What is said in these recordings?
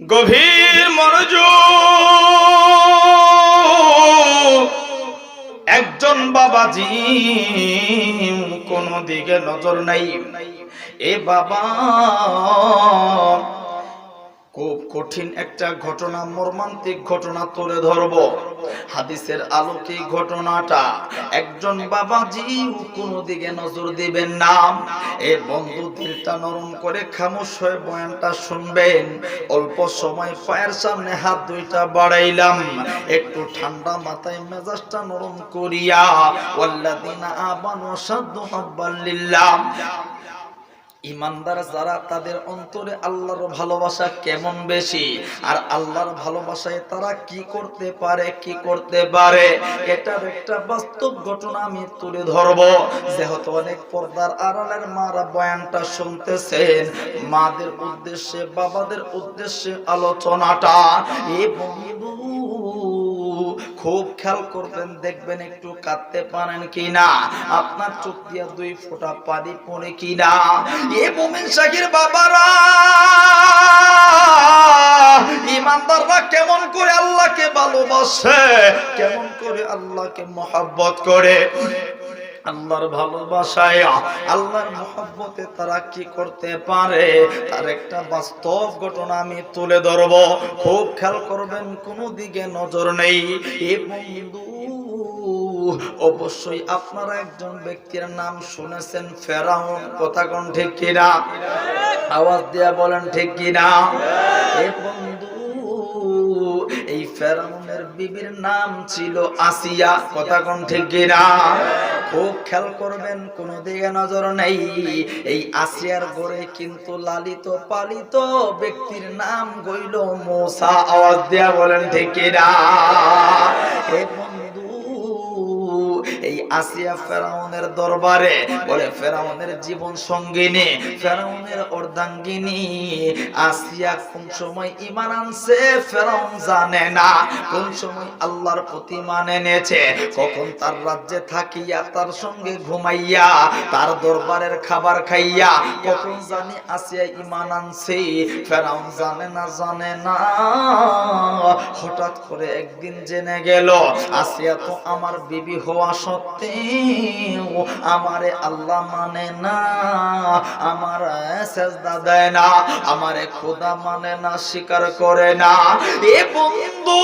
গভীর মনোযোগ। একজন বাবাজি, কোন দিকে নজর নাই। এ বাবা, খুব কঠিন একটা ঘটনা, মর্মান্তিক ঘটনা তুলে ধরব। হাদিসের আলোকে ঘটনাটা, একজন বাবাজি কোনো দিকে নজর দিবেন না। এ বন্ধু দিলটা নরম করে খামোশ হয়ে বয়ানটা শুনবেন। অল্প সময় পায়ের সামনে হাত দুইটা বাড়াইলাম। একটু ঠান্ডা মাথায় মেজাজটা নরম করিয়া ওয়াল্লাদিনা আমানু সাদ্দু হাব্বাল লিল্লাহ। ইমানদার যারা, তাদের অন্তরে আল্লাহর ভালোবাসা কেমন বেশি? আর আল্লাহর ভালোবাসায় তারা কি করতে পারে, কি করতে পারে? এটার একটা বাস্তব ঘটনা আমি তুলে ধরব। যেহেতু অনেক পর্দার আড়ালের মারা বয়ানটা শুনতেছেন, মাদের উদ্দেশ্যে, বাবাদের উদ্দেশ্যে আলোচনাটা, এ বন্ধু খুব খেয়াল করবেন, দেখবেন একটু কাঁদতে পারেন কিনা, আপনার চোখ দিয়া দুই ফোঁটা পানি পড়ে কিনা। এ মোমিন শাকির বাবারা ইমানদাররা কেমন করে আল্লাহকে ভালোবাসে, কেমন করে আল্লাহকে মহাব্বত করে। আল্লাহর ভালোবাসায় আল্লাহর মহব্বতে তারা কি করতে পারে? তার একটা বাস্তব ঘটনা আমি তুলে ধরব। খুব খেয়াল করবেন, কোনো দিকে নজর নেই। এ অবশ্যই আপনারা একজন ব্যক্তির নাম শুনেছেন, ফেরাউন। কথা কোন ঠিক কিনা? আওয়াজ দিয়া বলেন ঠিক কিনা? এ বন্ধু, এই ফেরাউনের বিবির নাম ছিল আসিয়া কথা কোন ঠিক কিনা খুব খেয়াল করবেন কোন দিকে নজর নেই। এই আসিয়ার গড়ে কিন্তু লালিত পালিত ব্যক্তির নাম গইল মোসা। আওয়াজ দেয়া বলেন ঠিক কিনা এই আসিয়া ফেরাউনের দরবারে বলে, ফেরাউনের জীবন সঙ্গিনী, ফেরাউনের অর্ধাঙ্গিনী, আসিয়া কোন সময় ইমান আনছে ফেরাউন জানে না। কোন সময় আল্লাহর প্রতি মান এনেছে, কখন তার রাজ্যে থাকিয়া, তার সঙ্গে ঘুমাইয়া, তার দরবারের খাবার খাইয়া, কখন জানি আসিয়া ইমান আনছে, ফেরাউন জানে না জানে না। হঠাৎ করে একদিন জেনে গেল, আসিয়া তো আমার বিবি হওয়া সত্ত্বেও আমারে আল্লাহ মানে না, আমার সেজদা দেয় না, আমারে খোদা মানে না, স্বীকার করে না। এ বন্ধু,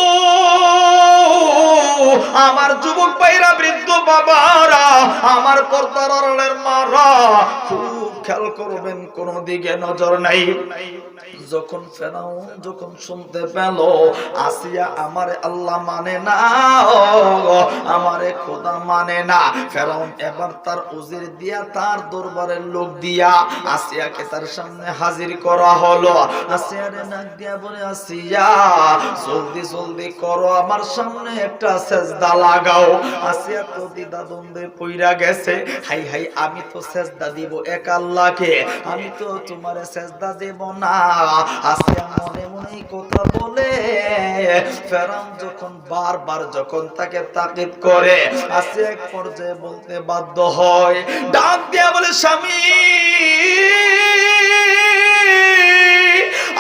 আমার যুবক ভাইরা, বৃদ্ধ বাবারা, আমার পর্দার মারা, খুব খেয়াল করবেন, কোন দিকে নজর নাই। যখন ফেরাও যখন শুনতে পেল, আসিয়া আমারে আল্লাহ মানে না, আমারে খোদা মানে না। ফেরাউন এবার তার উজির দিয়া তার দরবারের লোক দিয়া আসিয়াকে তার সামনে হাজির করা হলো। আসিয়ারে নাক দিয়া বলে, আসিয়া, জলদি জলদি করো, আমার সামনে একটা সেজদা লাগাও। আসিয়া তো দিদা দ্বন্দ্বে পইরা গেছে। হাই হাই, আমি তো সেজদা দিব, এক আল্লাহকে, আমি তো তোমারে সেজদা দেব না। আসিয়া মনে মনে কথা বলে, ফেরাউন যখন বারবার যখন তাকে তাকিদ করে আসে এক পর্যায়ে বলতে বাধ্য হয়, ডাক দিয়া বলে, স্বামী,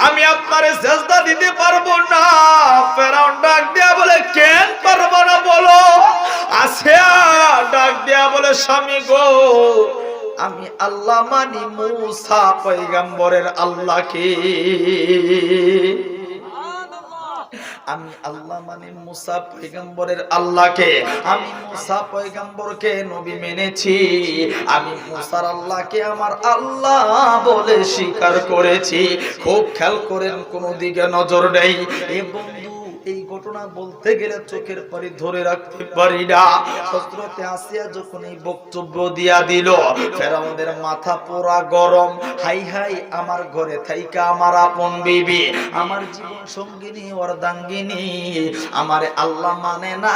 আমি আপনারে সেজদা দিতে পারব না। ফেরাউন ডাক দিয়া বলে, কেন পারব না বলো? আসে ডাক দিয়া বলে, স্বামী গো আমি আল্লাহ মানি মুসা পৈগম্বরের আল্লাহকে। আমি আল্লাহ মানে মুসা পয়গম্বরের আল্লাহকে। আমি মুসা পয়গম্বরকে নবী মেনেছি। আমি মুসার আল্লাহকে আমার আল্লাহ বলে স্বীকার করেছি। খুব খেয়াল করেন, কোনো দিকে নজর নেই। এ বন্ধু ঘটনা বলতে গেলে চোখের পানি ধরে রাখতে পারি না। হজরতে আসিয়া যখন এই বক্তব্য দিয়া দিল, ফেরাউনের মাথা পোড়া গরম, হাই হাই, আমার ঘরে থাইকা আমার আপন বিবি, আমার জীবন সঙ্গিনী, অর্ধাঙ্গিনী, আমারে আল্লাহ মানে না।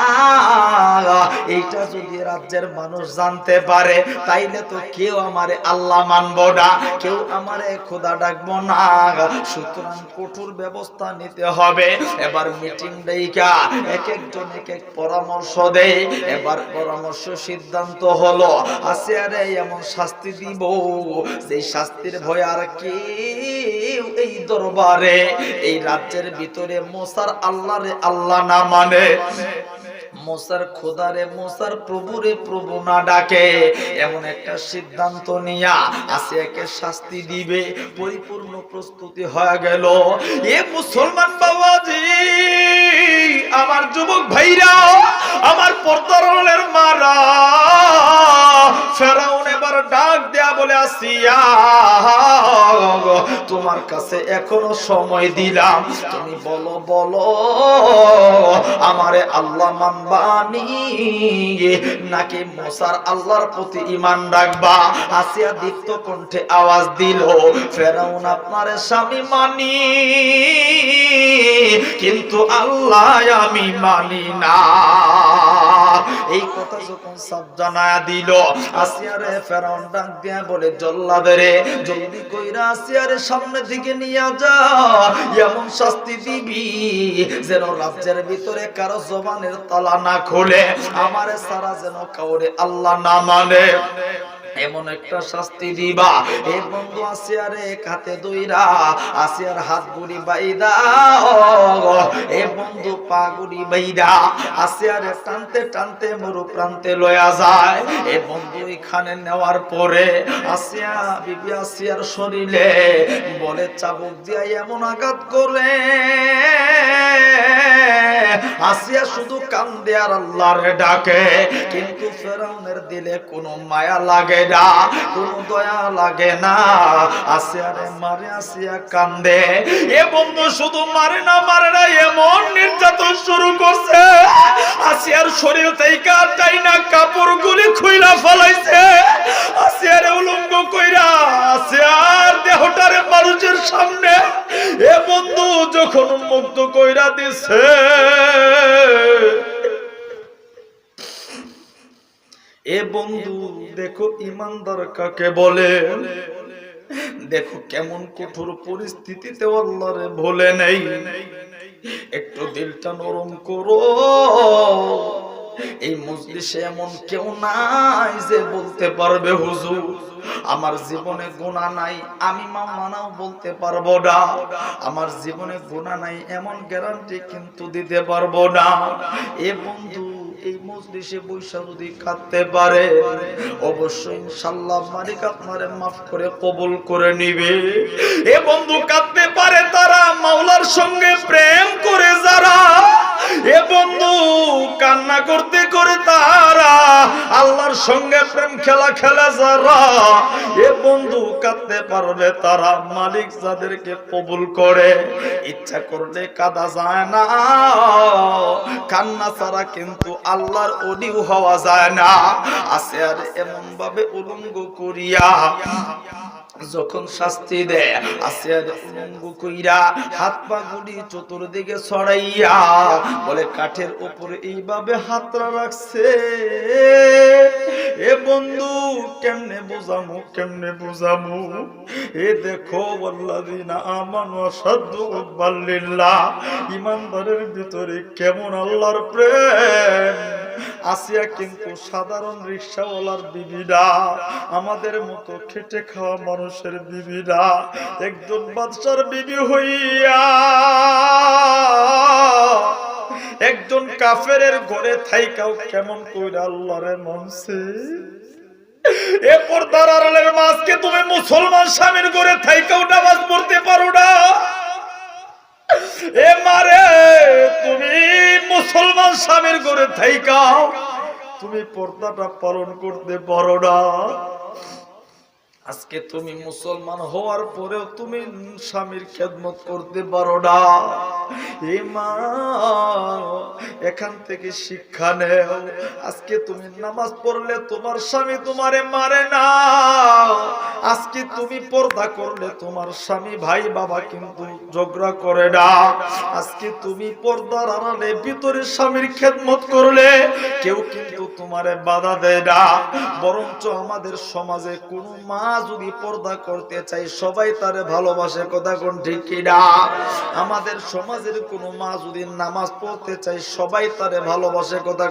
এইটা যদি রাজ্যের মানুষ জানতে পারে, তাইলে তো কেউ আমারে আল্লাহ মানবো না, কেউ আমারে খোদা ডাকবো না। সুতরাং কঠোর ব্যবস্থা নিতে হবে। এবার মিটিং দেইকা এক একজন এক এক পরামর্শ দেয় এবার পরামর্শ সিদ্ধান্ত হলো আসিয়ারে এমন শাস্তি দিব সেই শাস্তির ভয় আর কেউ এই দরবারে, এই রাজ্যের ভিতরে মোসার আল্লাহরে আল্লাহ না মানে। মোসার খোদারে মোসার প্রভুরে প্রভু না ডাকে। এমন একটা সিদ্ধান্ত নিয়া আসিয়াকে শাস্তি দিবে, পরিপূর্ণ প্রস্তুতি হয়ে গেল। এ মুসলমান বাবাজি, আমার যুবক ভাইরা, আমার পর্দারের মারা, ফেরাউন এবার ডাক বলে আসিয়া তোমার কাছে এখনও সময় দিলাম। তুমি বলো বলো, আমারে আল্লাহ মানবানি নাকি মোসার আল্লাহর প্রতি ইমান রাখবা? আসিয়া দীপ্ত কণ্ঠে আওয়াজ দিল, ফেরাউন আপনার স্বামী মানি, কিন্তু আল্লাহ আমি মানি না। এই কথা যখন সব জানায়া দিল, আসিয়ারে ফেরাউন ডাক দিয়া বলে জল্লাদের জলদি কইরা আসিয়ারে সামনে দিকে নিয়ে যা এমন শাস্তি দিবি যেন রাজ্যের ভিতরে কারও জবানের তালা না খোলে, আমারে সারা যেন কাউরে আল্লাহ না মানে। এমন একটা শাস্তি দিবা। এ বন্ধু আসিয়ারে কাতে দইরা, আসিয়ার হাত গুড়ি বাইদা এ বন্ধু পা গুড়ি বাইদা, আসিয়ারে টানতে টানতে মরু প্রান্তে লয়া যায়। এ বন্ধু এখানে নেওয়ার পরে আসিয়া, বিবি আসিয়ার শরীরে বলে, চাবুক দিয়া এমন আঘাত করে। আসিয়া শুধু কান্দে আর আল্লাহর ডাকে, কিন্তু ফেরাউনের দিলে কোনো মায়া লাগে না কোনো দয়া লাগে না। আসিয়ারে মারে আসিয়া কান্দে। এ বন্ধু শুধু মারে না মারে না, এমন নির্যাতন শুরু করছে। আসিয়ার শরীর থেকে টাই না কাপড় গুলি খুইলা ফলাইছে। উলঙ্গ কইরা আসিয়ার দেহটারে মানুষের সামনে এ বন্ধু যখন মুক্ত কইরা দিছে এ বন্ধু, দেখো ইমানদার কাকে বলে? দেখো কেমন কঠোর পরিস্থিতিতে আল্লাহরে ভোলে নেই। একটু দিলটা নরম করো। এই মজলিসে এমন কেউ নাই যে বলতে পারবে, হুজুর, আমার জীবনে গুণা নাই, আমি মা মানাও বলতে পারব না। আমার জীবনে গুণা নাই, এমন গ্যারান্টি কিন্তু দিতে পারব না। এ বন্ধু এই মজলিসে বৈশা যদি কাঁদতে পারে। অবশ্যই ইনশাল্লাহ মালিক আপনারে মাফ করে কবুল করে নিবে। এ বন্ধু কাঁদতে পারে তারা, মাওলার সঙ্গে প্রেম করে যারা। এ বন্ধু কান্না করতে করে তারা আল্লাহর সঙ্গে প্রেম খেলা খেলা যারা, এ বন্ধু কাঁদতে পারবে তারা, মালিক যাদেরকে কবুল করে। ইচ্ছা করলে কাদা যায় না, কান্না ছাড়া কিন্তু আল্লাহর অডিও হওয়া যায় না। আছে আর এমন ভাবে উলঙ্গ করিয়া যখন শাস্তি দেয় আসে কইরা হাত পা গুলি চতুর্দিকে ছড়াইয়া বলে, কাঠের উপরে এইভাবে হাতরা রাখছে? এ বন্ধু, কেমনে বুঝামু কেমনে বুঝামু? এ দেখো বল্লাদিনা আমানু সাদ্দু বাল্লিল্লাহ ইমানদারের ভিতরে কেমন আল্লাহর প্রেম? আসিয়া কিন্তু সাধারণ রিক্সাওয়ালার বিবিরা, আমাদের মতো খেটে খাওয়া মানুষের বিবিরা, একজন বাদশার বিবি হইয়া, একজন কাফেরের ঘরে থাইকাও কেমন কইরা আল্লাহরে মানছে? এ পর্দার মাঝকে তুমি মুসলমান স্বামীর ঘরে থাইকাও নামাজ পড়তে পারো না। এ মারে তুমি মুসলমান স্বামীর ঘরে থাইকাও তুমি পর্দাটা পালন করতে পারো না। আজকে তুমি মুসলমান হওয়ার পরেও তুমি স্বামীর খেদমত করতে পারো না। এখান থেকে শিক্ষা নেও। আজকে তুমি নামাজ পড়লে তোমার স্বামী তোমারে মারে না। আজকে তুমি পর্দা করলে তোমার স্বামী ভাই বাবা কিন্তু ঝগড়া করে না। আজকে তুমি পর্দার আড়ালে ভিতরে স্বামীর খেদমত করলে কেউ কিন্তু তোমারে বাধা দেয় না। বরঞ্চ আমাদের সমাজে কোনো মা যদি পর্দা করতে চাই, সবাই তারে ভালোবাসে, কথা কোন ঠিক কিনা? আমাদের সমাজের কোনো মা যদি নামাজ পড়তে চাই সবাই তারে ভালোবাসে, কথা